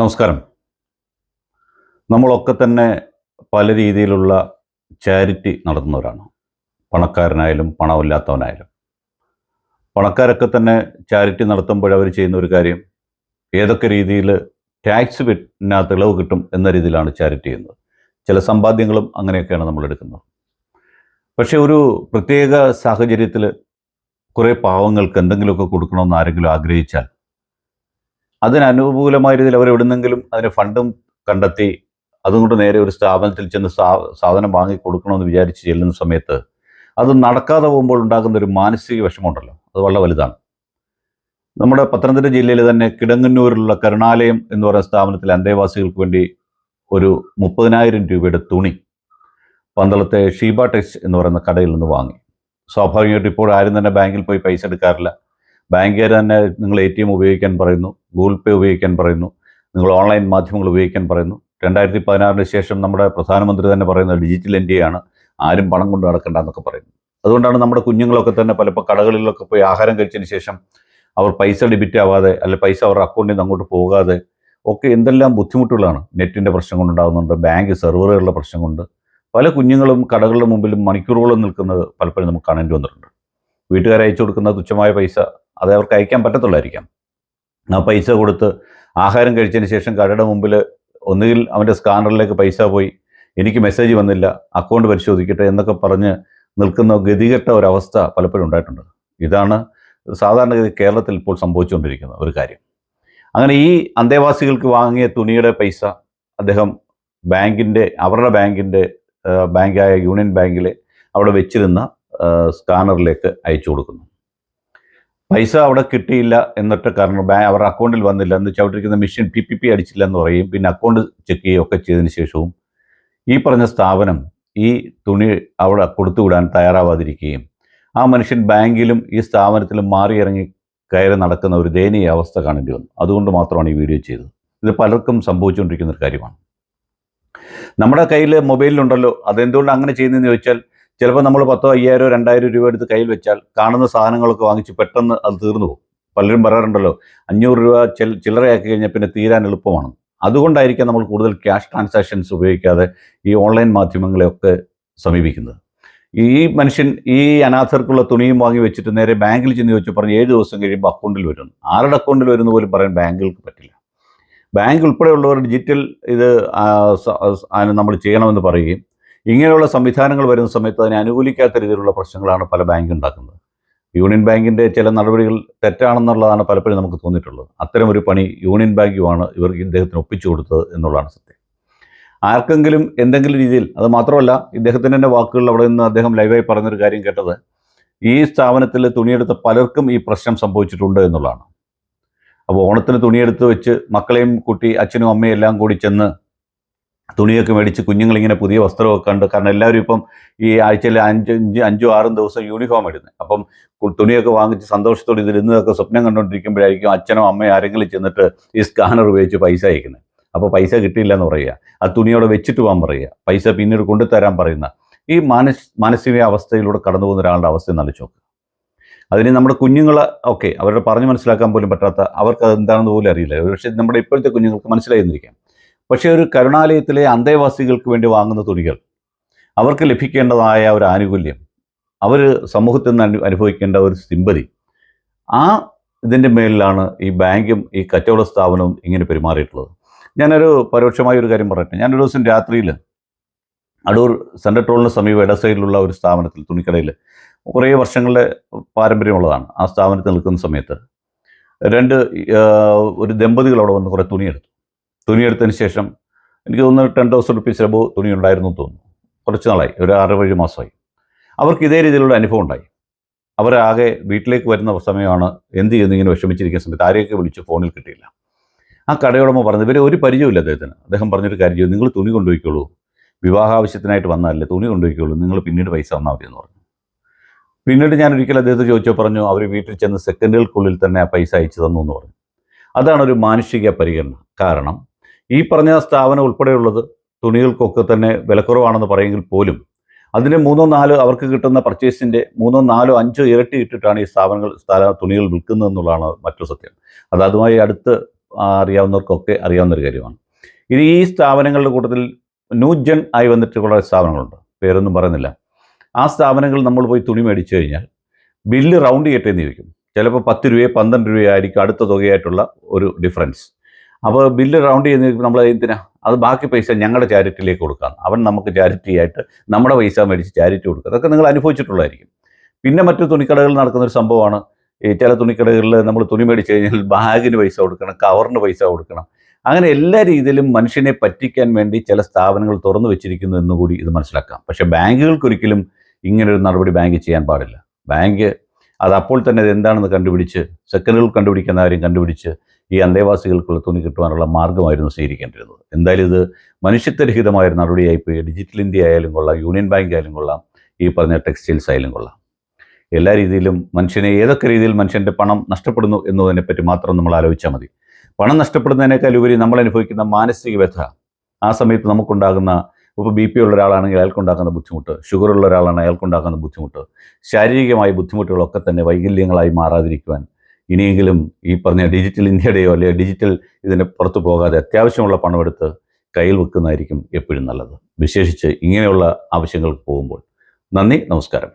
നമസ്കാരം. നമ്മളൊക്കെ തന്നെ പല രീതിയിലുള്ള ചാരിറ്റി നടത്തുന്നവരാണ്. പണക്കാരനായാലും പണമില്ലാത്തവനായാലും. പണക്കാരൊക്കെ തന്നെ ചാരിറ്റി നടത്തുമ്പോൾ അവർ ചെയ്യുന്ന ഒരു കാര്യം ഏതൊക്കെ രീതിയിൽ ടാക്സ് പിന്നകത്ത് ഇളവ് കിട്ടും എന്ന രീതിയിലാണ് ചാരിറ്റി ചെയ്യുന്നത്. ചില സമ്പാദ്യങ്ങളും അങ്ങനെയൊക്കെയാണ് നമ്മൾ എടുക്കുന്നത്. പക്ഷേ ഒരു പ്രത്യേക സാഹചര്യത്തിൽ കുറേ പാവങ്ങൾക്ക് എന്തെങ്കിലുമൊക്കെ കൊടുക്കണമെന്ന് ആരെങ്കിലും ആഗ്രഹിച്ചാൽ അതിന് അനുകൂലമായ രീതിയിൽ അവർ എവിടുന്നെങ്കിലും അതിന് ഫണ്ടും കണ്ടെത്തി അതുകൊണ്ട് നേരെ ഒരു സ്ഥാപനത്തിൽ ചെന്ന് സാധനം വാങ്ങി കൊടുക്കണമെന്ന് വിചാരിച്ച് ചെല്ലുന്ന സമയത്ത് അത് നടക്കാതെ പോകുമ്പോൾ ഉണ്ടാകുന്ന ഒരു മാനസിക വിഷമമുണ്ടല്ലോ. അത് വളരെ വലുതാണ്. നമ്മുടെ പത്തനംതിട്ട ജില്ലയിൽ തന്നെ കിടങ്ങന്നൂരിലുള്ള കരുണാലയം എന്ന് പറയുന്ന സ്ഥാപനത്തിൽ അന്തേവാസികൾക്ക് വേണ്ടി ഒരു മുപ്പതിനായിരം രൂപയുടെ തുണി പന്തളത്തെ ഷീബ ടെക്സ് എന്ന് പറയുന്ന കടയിൽ നിന്ന് വാങ്ങി. സ്വാഭാവികമായിട്ട് ഇപ്പോൾ ആരും തന്നെ ബാങ്കിൽ പോയി പൈസ എടുക്കാറില്ല. ബാങ്കുകാർ തന്നെ നിങ്ങൾ എ ടി എം ഉപയോഗിക്കാൻ പറയുന്നു ഗൂഗിൾ പേ ഉപയോഗിക്കാൻ പറയുന്നു നിങ്ങൾ ഓൺലൈൻ മാധ്യമങ്ങൾ ഉപയോഗിക്കാൻ പറയുന്നു. രണ്ടായിരത്തി പതിനാറിന് ശേഷം നമ്മുടെ പ്രധാനമന്ത്രി തന്നെ പറയുന്നത് ഡിജിറ്റൽ ഇന്ത്യയാണ് ആരും പണം കൊണ്ട് നടക്കണ്ട എന്നൊക്കെ പറയുന്നു. അതുകൊണ്ടാണ് നമ്മുടെ കുഞ്ഞുങ്ങളൊക്കെ തന്നെ പലപ്പോൾ കടകളിലൊക്കെ പോയി ആഹാരം കഴിച്ചതിന് ശേഷം അവർ പൈസ ഡെബിറ്റ് ആവാതെ അല്ലെ പൈസ അവരുടെ അക്കൗണ്ടിൽ നിന്ന് അങ്ങോട്ട് പോകാതെ ഒക്കെ എന്തെല്ലാം ബുദ്ധിമുട്ടുകളാണ് നെറ്റിന്റെ പ്രശ്നം കൊണ്ടുണ്ടാകുന്നുണ്ട് ബാങ്ക് സെർവറുകളുടെ പ്രശ്നം കൊണ്ട്. പല കുഞ്ഞുങ്ങളും കടകളുടെ മുമ്പിലും മണിക്കൂറുകളും നിൽക്കുന്നത് പലപ്പോഴും നമുക്ക് കാണേണ്ടി വന്നിട്ടുണ്ട്. വീട്ടുകാർ അയച്ചു കൊടുക്കുന്ന തുച്ഛമായ പൈസ അത് അവർക്ക് അയക്കാൻ പറ്റത്തുള്ളായിരിക്കാം. ആ പൈസ കൊടുത്ത് ആഹാരം കഴിച്ചതിന് ശേഷം കടയുടെ മുമ്പിൽ ഒന്നുകിൽ അവന്റെ സ്കാനറിലേക്ക് പൈസ പോയി എനിക്ക് മെസ്സേജ് വന്നില്ല അക്കൗണ്ട് പരിശോധിക്കട്ടെ എന്നൊക്കെ പറഞ്ഞ് നിൽക്കുന്ന ഗതികെട്ട ഒരവസ്ഥ പലപ്പോഴും ഉണ്ടായിട്ടുണ്ട്. ഇതാണ് സാധാരണഗതി കേരളത്തിൽ ഇപ്പോൾ സംഭവിച്ചുകൊണ്ടിരിക്കുന്ന ഒരു കാര്യം. അങ്ങനെ ഈ അന്തേവാസികൾക്ക് വാങ്ങിയ തുണിയുടെ പൈസ അദ്ദേഹം ബാങ്കിന്റെ അവരുടെ ബാങ്കിന്റെ ബാങ്കായ യൂണിയൻ ബാങ്കിലെ അവിടെ വെച്ചിരുന്ന സ്കാനറിലേക്ക് അയച്ചു കൊടുക്കുന്നു. പൈസ അവിടെ കിട്ടിയില്ല എന്നിട്ട് കാരണം. ബാങ്ക് അവരുടെ അക്കൗണ്ടിൽ വന്നില്ല. എന്ന് ചവിട്ടിരിക്കുന്ന മെഷീൻ പി പി പി അടിച്ചില്ല എന്ന് പറയും. പിന്നെ അക്കൗണ്ട് ചെക്ക് ചെയ്യുകയൊക്കെ ചെയ്തതിന് ശേഷവും ഈ പറഞ്ഞ സ്ഥാപനം ഈ തുണി അവിടെ കൊടുത്തുവിടാൻ തയ്യാറാവാതിരിക്കുകയും ആ മനുഷ്യൻ ബാങ്കിലും ഈ സ്ഥാപനത്തിലും മാറിയിറങ്ങി കയറി നടക്കുന്ന ഒരു ദയനീയ അവസ്ഥ കാണേണ്ടി വന്നു. അതുകൊണ്ട് മാത്രമാണ് ഈ വീഡിയോ ചെയ്തത്. ഇത് പലർക്കും സംഭവിച്ചുകൊണ്ടിരിക്കുന്ന ഒരു കാര്യമാണ്. നമ്മുടെ കയ്യിൽ മൊബൈലിലുണ്ടല്ലോ. അതെന്തുകൊണ്ട് അങ്ങനെ ചെയ്യുന്നതെന്ന് ചോദിച്ചാൽ ചിലപ്പോൾ നമ്മൾ പത്തോ അയ്യായിരോ രണ്ടായിരം രൂപ എടുത്ത് കയ്യിൽ വെച്ചാൽ കാണുന്ന സാധനങ്ങളൊക്കെ വാങ്ങിച്ച് പെട്ടെന്ന് അത് തീർന്നു പോകും. പലരും പറയാറുണ്ടല്ലോ അഞ്ഞൂറ് രൂപ ചിൽ ചില്ലറയാക്കി കഴിഞ്ഞാൽ പിന്നെ തീരാൻ എളുപ്പമാണ്. അതുകൊണ്ടായിരിക്കാം നമ്മൾ കൂടുതൽ ക്യാഷ് ട്രാൻസാക്ഷൻസ് ഉപയോഗിക്കാതെ ഈ ഓൺലൈൻ മാധ്യമങ്ങളെയൊക്കെ സമീപിക്കുന്നത്. ഈ മനുഷ്യൻ ഈ അനാഥർക്കുള്ള തുണിയും വാങ്ങി വെച്ചിട്ട് നേരെ ബാങ്കിൽ ചെന്ന് ചോദിച്ചു പറഞ്ഞ് ഏഴ് ദിവസം കഴിയുമ്പോൾ അക്കൗണ്ടിൽ വരുന്നു. ആരുടെ അക്കൗണ്ടിൽ വരുന്ന പോലും പറയാൻ ബാങ്കുകൾക്ക് പറ്റില്ല. ബാങ്ക് ഉൾപ്പെടെയുള്ളവർ ഡിജിറ്റൽ ഇത് നമ്മൾ ചെയ്യണമെന്ന് പറയുകയും ഇങ്ങനെയുള്ള സംവിധാനങ്ങൾ വരുന്ന സമയത്ത് അതിനെ അനുകൂലിക്കാത്ത രീതിയിലുള്ള പ്രശ്നങ്ങളാണ് പല ബാങ്ക് ഉണ്ടാക്കുന്നത്. യൂണിയൻ ബാങ്കിന്റെ ചില നടപടികൾ തെറ്റാണെന്നുള്ളതാണ് പലപ്പോഴും നമുക്ക് തോന്നിയിട്ടുള്ളത്. ഒരു പണി യൂണിയൻ ബാങ്കുമാണ് ഇവർക്ക് ഇദ്ദേഹത്തിന് ഒപ്പിച്ചു കൊടുത്തത് എന്നുള്ളതാണ് സത്യം. ആർക്കെങ്കിലും എന്തെങ്കിലും രീതിയിൽ അത് മാത്രമല്ല ഇദ്ദേഹത്തിന്റെ തന്നെ വാക്കുകളിൽ അവിടെ നിന്ന് അദ്ദേഹം ലൈവായി പറഞ്ഞൊരു കാര്യം കേട്ടത് ഈ സ്ഥാപനത്തിൽ തുണിയെടുത്ത പലർക്കും ഈ പ്രശ്നം സംഭവിച്ചിട്ടുണ്ട് എന്നുള്ളതാണ്. അപ്പോൾ ഓണത്തിന് തുണിയെടുത്ത് വെച്ച് മക്കളെയും കുട്ടി അച്ഛനും അമ്മയും എല്ലാം കൂടി ചെന്ന് തുണിയൊക്കെ മേടിച്ച് കുഞ്ഞുങ്ങളിങ്ങനെ പുതിയ വസ്ത്രമൊക്കെ കണ്ട് കാരണം എല്ലാവരും ഇപ്പം ഈ ആഴ്ചയിൽ അഞ്ച് അഞ്ച് അഞ്ചും ആറും ദിവസം യൂണിഫോം ഇടുന്നത് അപ്പം തുണിയൊക്കെ വാങ്ങിച്ച് സന്തോഷത്തോടെ ഇതിരുന്നതൊക്കെ സ്വപ്നം കണ്ടുകൊണ്ടിരിക്കുമ്പോഴായിരിക്കും അച്ഛനോ അമ്മയോ ആരെങ്കിലും ചെന്നിട്ട് ഈ സ്കാനർ ഉപയോഗിച്ച് പൈസ അയക്കുന്നത് അപ്പോൾ പൈസ കിട്ടിയില്ല എന്ന് പറയുക. ആ തുണിയോടെ വെച്ചിട്ട് പോകാൻ പറയുക. പൈസ പിന്നീട് കൊണ്ടുതരാൻ പറയുന്ന. ഈ മാനസ് മാനസിക അവസ്ഥയിലൂടെ കടന്നു പോകുന്ന ഒരാളുടെ അവസ്ഥ നലിച്ചു അതിന് നമ്മുടെ കുഞ്ഞുങ്ങൾ ഓക്കെ അവരുടെ പറഞ്ഞു മനസ്സിലാക്കാൻ പോലും പറ്റാത്ത അവർക്ക് അത് എന്താണെന്ന് പോലും അറിയില്ല. പക്ഷേ നമ്മുടെ ഇപ്പോഴത്തെ കുഞ്ഞുങ്ങൾക്ക് മനസ്സിലായിരുന്നിരിക്കാം പക്ഷേ ഒരു കരുണാലയത്തിലെ അന്തേവാസികൾക്ക് വേണ്ടി വാങ്ങുന്ന തുണികൾ. അവർക്ക് ലഭിക്കേണ്ടതായ ഒരു ആനുകൂല്യം. അവർ സമൂഹത്തിൽ നിന്ന് അനുഭവിക്കേണ്ട ഒരു സിമ്പതി. ആ ഇതിന്റെ മേലിലാണ് ഈ ബാങ്കും ഈ കച്ചവട സ്ഥാപനവും ഇങ്ങനെ പെരുമാറിയിട്ടുള്ളത്. ഞാനൊരു പരോക്ഷമായ ഒരു കാര്യം പറയട്ടെ. ഞാനൊരു ദിവസം രാത്രിയിൽ അടൂർ സെൻട്രൽ ടോളിന് സമീപം ഇട സൈഡിലുള്ള ഒരു സ്ഥാപനത്തിൽ തുണിക്കടയിൽ കുറേ വർഷങ്ങളുടെ പാരമ്പര്യമുള്ളതാണ് ആ സ്ഥാപനത്തിൽ നിൽക്കുന്ന സമയത്ത്. രണ്ട് ഒരു ദമ്പതികൾ അവിടെ വന്ന് കുറേ തുണിയെടുത്തു. തുണിയെടുത്തതിന് ശേഷം എനിക്ക് തോന്നുന്നു ടെൻ തൗസൻഡ് റുപ്പീസ് എബോ തുണി ഉണ്ടായിരുന്നു തോന്നുന്നു. കുറച്ച് നാളായി. ഒരു ആറ് ഏഴ് മാസമായി. അവർക്ക് ഇതേ രീതിയിലുള്ള അനുഭവം ഉണ്ടായി. അവരാകെ വീട്ടിലേക്ക് വരുന്ന സമയമാണ് എന്ത് ചെയ്യുന്നു ഇങ്ങനെ വിഷമിച്ചിരിക്കുന്ന സമയത്ത് ആരെയൊക്കെ വിളിച്ച് ഫോണിൽ കിട്ടിയില്ല. ആ കടയുടമ പറഞ്ഞത് ഇവരെ ഒരു പരിചയമില്ല അദ്ദേഹത്തിന്. അദ്ദേഹം പറഞ്ഞൊരു കാര്യം നിങ്ങൾ തുണി കൊണ്ടുപോയിക്കോളൂ. വിവാഹ ആവശ്യത്തിനായിട്ട് വന്നതല്ലേ? തുണി കൊണ്ടുപോയിക്കോളൂ. നിങ്ങൾ പിന്നീട് പൈസ വന്നാൽ മതി എന്ന് പറഞ്ഞു. പിന്നീട് ഞാൻ ഒരിക്കലും അദ്ദേഹത്തെ ചോദിച്ചോ പറഞ്ഞു അവർ വീട്ടിൽ ചെന്ന് സെക്കൻഡുകൾക്കുള്ളിൽ തന്നെ ആ പൈസ അയച്ചു തന്നു എന്ന് പറഞ്ഞു. അതാണ് ഒരു മാനുഷിക പരിഗണന. കാരണം ഈ പറഞ്ഞ സ്ഥാപനം ഉൾപ്പെടെയുള്ളത് തുണികൾക്കൊക്കെ തന്നെ വിലക്കുറവാണെന്ന് പറയുമെങ്കിൽ പോലും അതിന് മൂന്നോ നാലോ അവർക്ക് കിട്ടുന്ന പർച്ചേസിന്റെ മൂന്നോ നാലോ അഞ്ചോ ഇരട്ടി ഇട്ടിട്ടാണ് ഈ സ്ഥാപനങ്ങൾ സ്ഥല തുണികൾ വിൽക്കുന്നത് എന്നുള്ളതാണ് മറ്റൊരു സത്യം. അത് അതുമായി അടുത്ത് അറിയാവുന്നവർക്കൊക്കെ അറിയാവുന്ന ഒരു കാര്യമാണ്. ഇനി ഈ സ്ഥാപനങ്ങളുടെ കൂട്ടത്തിൽ ന്യൂജൻ ആയി വന്നിട്ടുള്ള സ്ഥാപനങ്ങളുണ്ട്. പേരൊന്നും പറയുന്നില്ല. ആ സ്ഥാപനങ്ങൾ നമ്മൾ പോയി തുണി മേടിച്ചു കഴിഞ്ഞാൽ ബില്ല് റൗണ്ട് ചെയ്യട്ടെ എന്ന് ചോദിക്കും. ചിലപ്പോൾ പത്ത് രൂപയോ പന്ത്രണ്ട് രൂപയോ ആയിരിക്കും അടുത്ത തുകയായിട്ടുള്ള ഒരു ഡിഫറൻസ് അപ്പോൾ ബില്ല് റൗണ്ട് ചെയ്ത് നമ്മൾ എന്തിനാ? അത് ബാക്കി പൈസ ഞങ്ങളുടെ ചാരിറ്റിയിലേക്ക് കൊടുക്കാം. അവൻ നമുക്ക് ചാരിറ്റി ആയിട്ട് നമ്മുടെ പൈസ മേടിച്ച് ചാരിറ്റി കൊടുക്കുക അതൊക്കെ നിങ്ങൾ അനുഭവിച്ചിട്ടുള്ളതായിരിക്കും. പിന്നെ മറ്റു തുണിക്കടകളിൽ നടക്കുന്ന ഒരു സംഭവമാണ്. ഈ ചില തുണിക്കടകളിൽ നമ്മൾ തുണി മേടിച്ച് കഴിഞ്ഞാൽ ബാഗിന് പൈസ കൊടുക്കണം കവറിന് പൈസ കൊടുക്കണം. അങ്ങനെ എല്ലാ രീതിയിലും മനുഷ്യനെ പറ്റിക്കാൻ വേണ്ടി ചില സ്ഥാപനങ്ങൾ തുറന്നു വെച്ചിരിക്കുന്നു എന്ന് കൂടി ഇത് മനസ്സിലാക്കാം. പക്ഷേ ബാങ്കുകൾക്കൊരിക്കലും ഇങ്ങനൊരു നടപടി ബാങ്ക് ചെയ്യാൻ പാടില്ല. ബാങ്ക് അത് അപ്പോൾ തന്നെ അത് എന്താണെന്ന് കണ്ടുപിടിച്ച് സെക്കൻഡുകൾ കണ്ടുപിടിക്കുന്ന കാര്യം കണ്ടുപിടിച്ച് ഈ അന്തേവാസികൾക്കുള്ള തുണി കിട്ടുവാനുള്ള മാർഗമായിരുന്നു സ്വീകരിക്കേണ്ടിരുന്നത്. എന്തായാലും ഇത് മനുഷ്യത്വരഹിതമായ ഒരു നടപടിയായിപ്പോയി. ഡിജിറ്റൽ ഇന്ത്യ ആയാലും കൊള്ളാം യൂണിയൻ ബാങ്ക് ആയാലും കൊള്ളാം ഈ പറഞ്ഞ ടെക്സ്റ്റൈൽസ് ആയാലും കൊള്ളാം. എല്ലാ രീതിയിലും മനുഷ്യനെ ഏതൊക്കെ രീതിയിൽ മനുഷ്യന്റെ പണം നഷ്ടപ്പെടുന്നു എന്നതിനെപ്പറ്റി മാത്രം നമ്മൾ ആലോചിച്ചാൽ മതി. പണം നഷ്ടപ്പെടുന്നതിനേക്കാൾ ഉപരി നമ്മൾ അനുഭവിക്കുന്ന മാനസിക വ്യഥ ആ സമയത്ത് നമുക്കുണ്ടാകുന്ന ഇപ്പോൾ ബി പി ഉള്ള ഒരാളാണെങ്കിൽ അയാൾക്കുണ്ടാക്കുന്ന ബുദ്ധിമുട്ട് ഷുഗർ ഉള്ള ഒരാളാണ് അയാൾക്കുണ്ടാക്കുന്ന ബുദ്ധിമുട്ട് ശാരീരികമായ ബുദ്ധിമുട്ടുകളൊക്കെ തന്നെ വൈകല്യങ്ങളായി മാറാതിരിക്കുവാൻ ഇനിയെങ്കിലും ഈ പറഞ്ഞ ഡിജിറ്റൽ ഇന്ത്യയുടെയോ അല്ലെങ്കിൽ ഡിജിറ്റൽ ഇതിന്റെ പുറത്തു പോകാതെ അത്യാവശ്യമുള്ള പണമെടുത്ത് കയ്യിൽ വെക്കുന്നതായിരിക്കും എപ്പോഴും നല്ലത്. വിശേഷിച്ച് ഇങ്ങനെയുള്ള ആവശ്യങ്ങൾക്ക് പോകുമ്പോൾ. നന്ദി നമസ്കാരം.